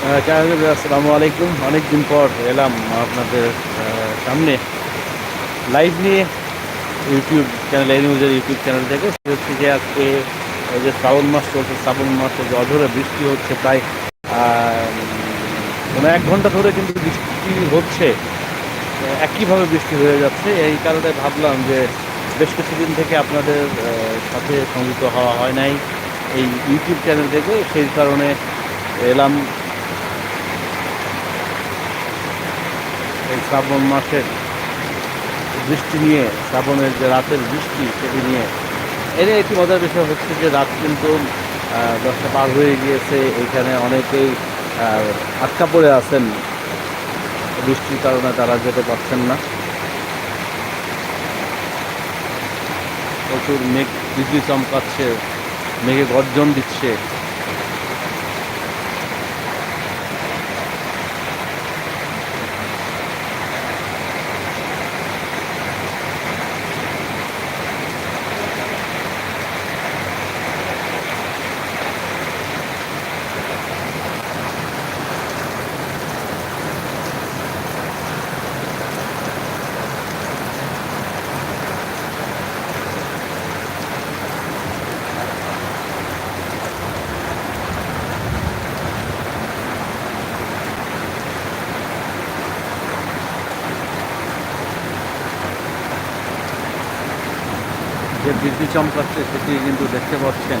আসসালামু আলাইকুম। অনেকদিন পর এলাম আপনাদের সামনে। লাইভ নিয়ে ইউটিউব চ্যানেল এই নিউজের ইউটিউব চ্যানেল থেকে। হচ্ছে যে আজকে যে শ্রাবণ মাস চলছে, শ্রাবণ মাসে যে অঝরে বৃষ্টি হচ্ছে প্রায় মানে এক ঘণ্টা ধরে কিন্তু বৃষ্টি হচ্ছে। একইভাবে বৃষ্টি হয়ে যাচ্ছে। এই কারণে ভাবলাম যে বেশ কিছুদিন থেকে আপনাদের সাথে সংযুক্ত হওয়া হয় নাই এই ইউটিউব চ্যানেল থেকে। সেই কারণে এলাম শ্রাবণ মাসের বৃষ্টি নিয়ে, শ্রাবণের যে রাতের বৃষ্টি সেটি নিয়ে। এর একটি মজার বিষয় হচ্ছে যে রাত কিন্তু দশটা পার হয়ে গিয়েছে। এখানে অনেকেই আটকা পড়ে আছেন। বৃষ্টির কারণে তারা যেতে পারছেন না। প্রচুর মেঘ বিজলি চমকাচ্ছে, মেঘে গর্জন দিচ্ছে। যে বিদ্যুৎ চমকাচ্ছে সেটি কিন্তু দেখতে পাচ্ছেন।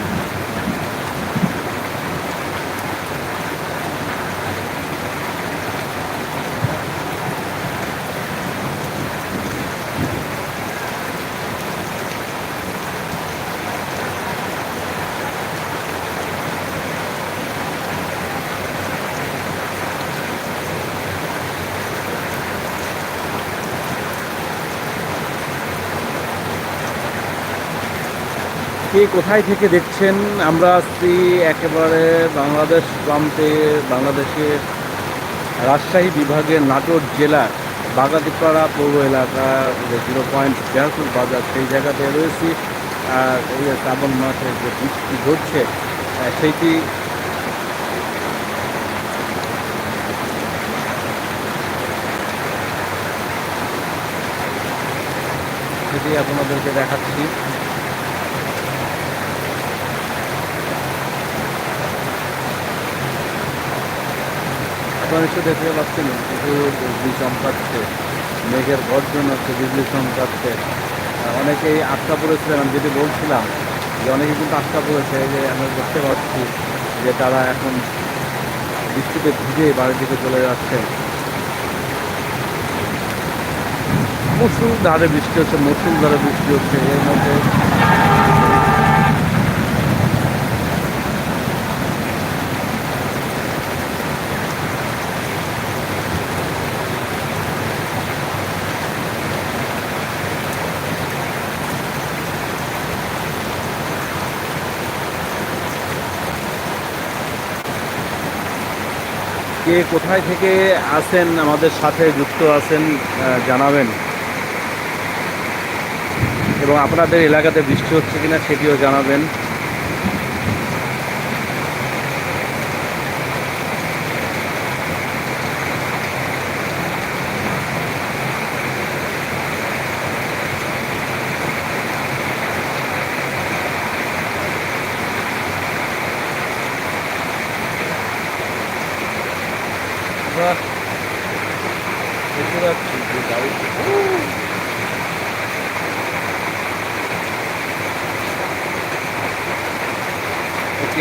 কে কোথায় থেকে দেখছেন? আমরা আসছি একেবারে বাংলাদেশ প্রান্তে বাংলাদেশের রাজশাহী বিভাগের নাটোর জেলার বাগাতিপাড়া পৌর এলাকা, যে জিরো পয়েন্ট বেহাসুর বাজার, সেই জায়গাতে রয়েছি। আর এই শ্রাবণ মাসের যে বৃষ্টি ঘটছে সেইটি সেটি আপনাদেরকে দেখাচ্ছি। আপনারা নিশ্চয় দেখতে পাচ্ছেন কিছু বিজলি চমকাচ্ছে, মেঘের গর্জন হচ্ছে, বিজলি চমকাচ্ছে। অনেকেই আটকা পড়েছিলেন আমি যেটি বলছিলাম যে অনেকে কিন্তু আটকা পড়েছে যে আমরা দেখতে পাচ্ছি যে তারা এখন বৃষ্টিতে ভিজে বাড়ির দিকে চলে যাচ্ছে। মুসুল ধারে বৃষ্টি হচ্ছে মুসুল ধারে বৃষ্টি হচ্ছে, এর মধ্যে কে কোথায় থেকে আছেন আমাদের সাথে যুক্ত আছেন জানাবেন। এবং আপনাদের এলাকাতে বৃষ্টি হচ্ছে কিনা সেটিও জানাবেন।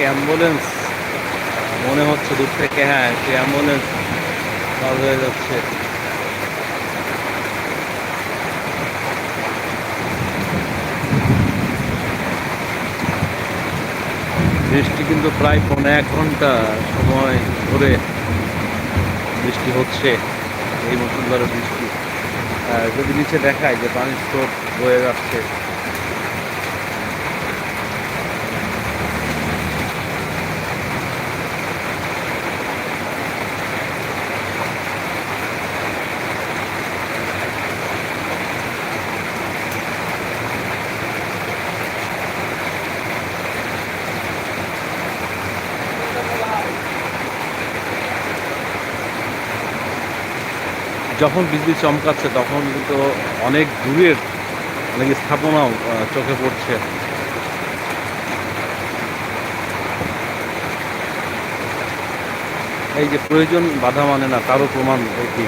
অ্যাম্বুলেন্স মনে হচ্ছে দূর থেকে হ্যাঁ একটি অ্যাম্বুলেন্স পার হয়ে যাচ্ছে। বৃষ্টি কিন্তু প্রায় পনেরো এক ঘণ্টা সময় ধরে বৃষ্টি হচ্ছে এই মুসুলধারে বৃষ্টি। যদি নিচে দেখায় যে পানির স্রোত বয়ে যাচ্ছে যখন বিজলি চমকাচ্ছে, তখন কিন্তু অনেক দূরের অনেক স্থাপনাও চোখে পড়ছে। এই যে প্রয়োজন বাধা মানে না, তারও প্রমাণ এটি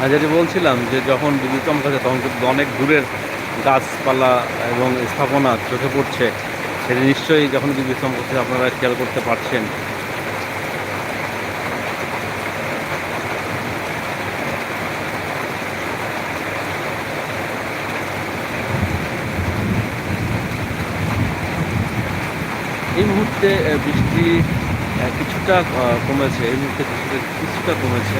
আর যেটি বলছিলাম যে যখন বিদ্যুৎ চমকাচ্ছে তখন কিন্তু অনেক দূরের গাছপালা এবং স্থাপনা চোখে পড়ছে। সেটি নিশ্চয়ই যখন বিদ্যুৎ চমকাচ্ছে আপনারা খেয়াল করতে পারছেন। এই মুহূর্তে বৃষ্টি কিছুটা কমেছে। এই মুহূর্তে কিছুটা কিছুটা কমেছে।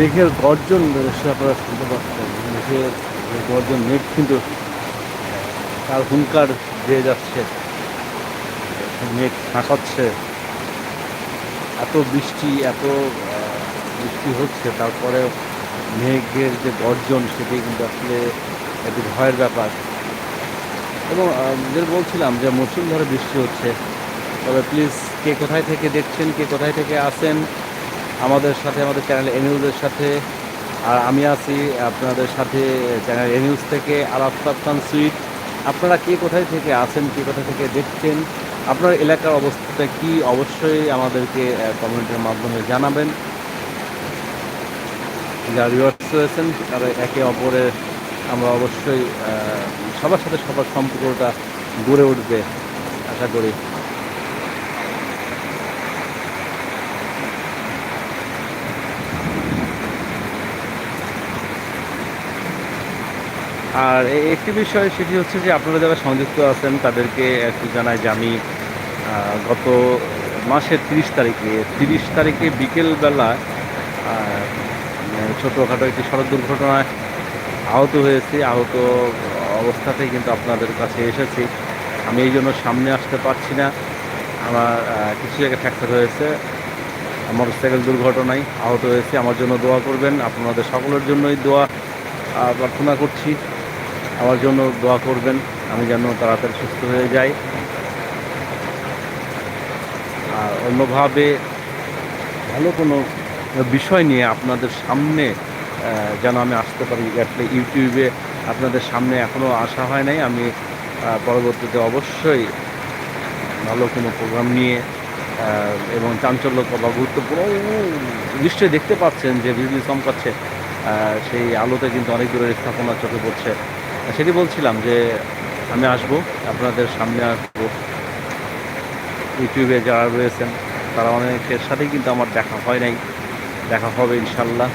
মেঘের গর্জন সে আপনারা শুনতে পাচ্ছেন। মেঘের যে গর্জন, মেঘ কিন্তু তার হুঙ্কার দিয়ে যাচ্ছে। মেঘ হাঁকাচ্ছে এত বৃষ্টি এত বৃষ্টি হচ্ছে তারপরে মেঘের যে গর্জন, সেটি কিন্তু আসলে একটি ভয়ের ব্যাপার। এবং যেটা বলছিলাম যে মুসুলধারে বৃষ্টি হচ্ছে, তবে প্লিজ কে কোথায় থেকে দেখছেন, কে কোথায় থেকে আসেন আমাদের সাথে, আমাদের চ্যানেল এনিউজের সাথে, আর আমি আছি আপনাদের সাথে চ্যানেল এনিউজ থেকে আর আফতাব খান সুইট। আপনারা কে কোথায় থেকে আসেন কে কোথা থেকে দেখছেন, আপনার এলাকার অবস্থাটা কি, অবশ্যই আমাদেরকে কমেন্টের মাধ্যমে জানাবেন। যারা রিওয়ার্স রয়েছেন, তারা একে অপরের, আমরা অবশ্যই সবার সাথে সবার সম্পর্কটা গড়ে উঠবে, আশা করি। আর একটি বিষয় সেটি হচ্ছে যে আপনারা যারা সংযুক্ত আছেন, তাদেরকে একটু জানাই যে আমি গত মাসের তিরিশ তারিখে তিরিশ তারিখে বিকেলবেলা মানে ছোটোখাটো একটি সড়ক দুর্ঘটনায় আহত হয়েছি। আহত অবস্থাতেই কিন্তু আপনাদের কাছে এসেছি। আমি এই জন্য সামনে আসতে পারছি না। আমার কিছু জায়গায় ফ্র্যাকচার হয়েছে মোটরসাইকেল দুর্ঘটনায় আহত হয়েছি। আমার জন্য দোয়া করবেন। আপনাদের সকলের জন্যই দোয়া প্রার্থনা করছি। আমার জন্য দোয়া করবেন, আমি যেন তাড়াতাড়ি সুস্থ হয়ে যাই। আর অন্যভাবে ভালো কোনো বিষয় নিয়ে আপনাদের সামনে যেন আমি আসতে পারি একটা ইউটিউবে আপনাদের সামনে এখনও আসা হয় নাই। আমি পরবর্তীতে অবশ্যই ভালো কোনো প্রোগ্রাম নিয়ে এবং চাঞ্চল্যকর বা গুরুত্বপূর্ণ, নিশ্চয়ই দেখতে পাচ্ছেন যে বিজলি চমকাচ্ছে সেই আলোতে কিন্তু অনেক দূরের স্থাপনা চোখে পড়ছে। সেটি বলছিলাম যে আমি আসব, আপনাদের সামনে আসব। ইউটিউবে যারা রয়েছেন, তারা অনেকের সাথেই কিন্তু আমার দেখা হয় নাই। দেখা হবে ইনশাল্লাহ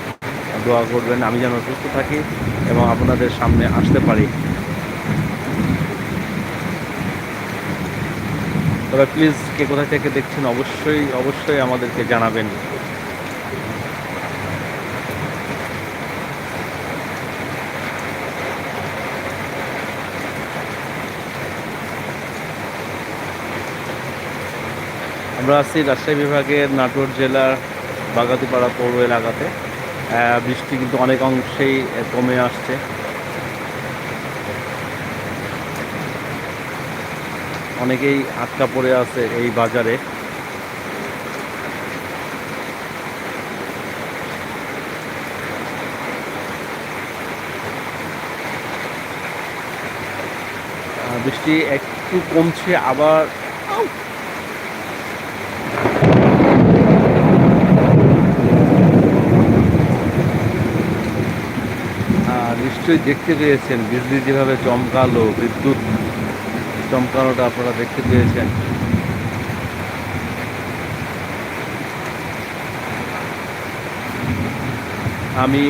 দোয়া করবেন, আমি যেন সুস্থ থাকি এবং আপনাদের সামনে আসতে পারি। তবে প্লিজ কে কোথা থেকে দেখছেন, অবশ্যই অবশ্যই আমাদেরকে জানাবেন। আমরা আছি রাজশাহী বিভাগের নাটোর জেলার বাগাতিপাড়া পৌর এলাকাতে। বৃষ্টি কিন্তু অনেক অংশেই কমে আসছে। অনেকেই আটকা পড়ে আছে এই বাজারে। বৃষ্টি একটু কমছে, আবার নিশ্চয়ই দেখতে পেয়েছেন। বিজলি যেভাবে চমকালো, বিদ্যুৎ চমকানোটা আপনারা দেখতে পেয়েছেন। আমি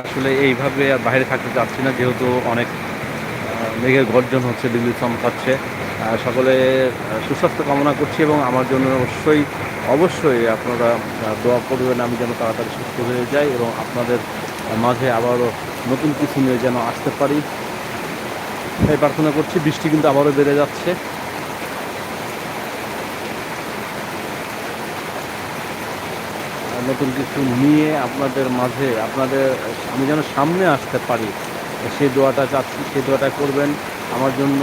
আসলে এইভাবে আর বাইরে থাকতে চাচ্ছি না, যেহেতু অনেক মেঘের গর্জন হচ্ছে বিদ্যুৎ চমকাচ্ছে। সকলে সুস্বাস্থ্য কামনা করছি এবং আমার জন্য অবশ্যই অবশ্যই আপনারা দোয়া করবেন, আমি যেন তাড়াতাড়ি সুস্থ হয়ে যাই এবং আপনাদের মাঝে আবারও নতুন কিছু নিয়ে যেন আসতে পারি। এই প্রার্থনা করছি বৃষ্টি কিন্তু আবারও বেড়ে যাচ্ছে। নতুন কিছু নিয়ে আপনাদের মাঝে আপনাদের আমি যেন সামনে আসতে পারি সেই দোয়াটা চাচ্ছি সেই দোয়াটা করবেন আমার জন্য।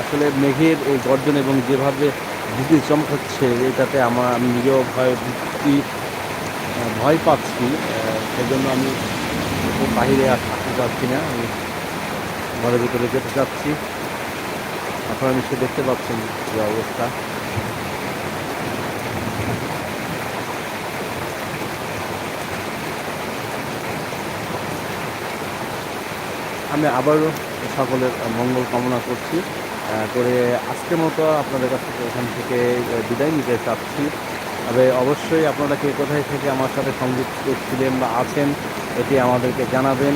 আসলে মেঘের এই গর্জন এবং যেভাবে বিদ্যুৎ চমকাচ্ছে এটাতে আমার আমি নিজেও ভয় ভীতি আহ, ভয় পাচ্ছি সেই জন্য আমি আর থাকতে চাচ্ছি না। আমি ঘরের ভিতরে যেতে চাচ্ছি। আপনারা নিশ্চয়ই দেখতে পাচ্ছেন যে অবস্থা। আমি আবারও সকলের মঙ্গল কামনা করছি করে আজকের মতো আপনাদের কাছ থেকে এখান থেকে বিদায় নিতে চাচ্ছি। তবে অবশ্যই আপনারা কে কোথায় থেকে আমার সাথে সংযুক্ত ছিলেন বা আছেন, এটি আমাদেরকে জানাবেন।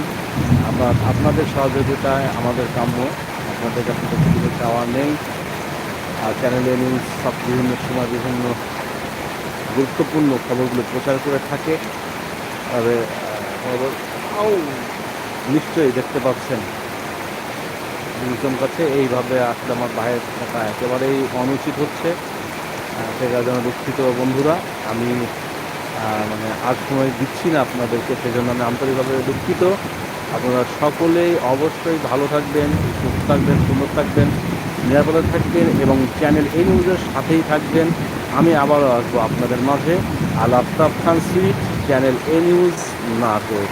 আপনার আপনাদের সহযোগিতায় আমাদের কাম্য। আপনাদের কাছে তো কিছু চাওয়া নেই। আর চ্যানেলে নিউজ সব বিভিন্ন সময় বিভিন্ন গুরুত্বপূর্ণ খবরগুলো প্রচার করে থাকে। তবে নিশ্চয়ই দেখতে পাচ্ছেন। দুজন কাছে এইভাবে আসলে আমার বাইরে থাকা একেবারেই অনুচিত হচ্ছে। সেটার জন্য দুঃখিত বন্ধুরা। আমি মানে আর সময় দিচ্ছি না আপনাদেরকে, সেজন্য আমি আন্তরিকভাবে দুঃখিত। আপনারা সকলেই অবশ্যই ভালো থাকবেন, সুস্থ থাকবেন, সুন্দর থাকবেন, নিরাপদে থাকবেন এবং চ্যানেল এই নিউজের সাথেই থাকবেন। আমি আবারও আসব আপনাদের মাঝে। Al Aftab Khan sweet channel A news Natore.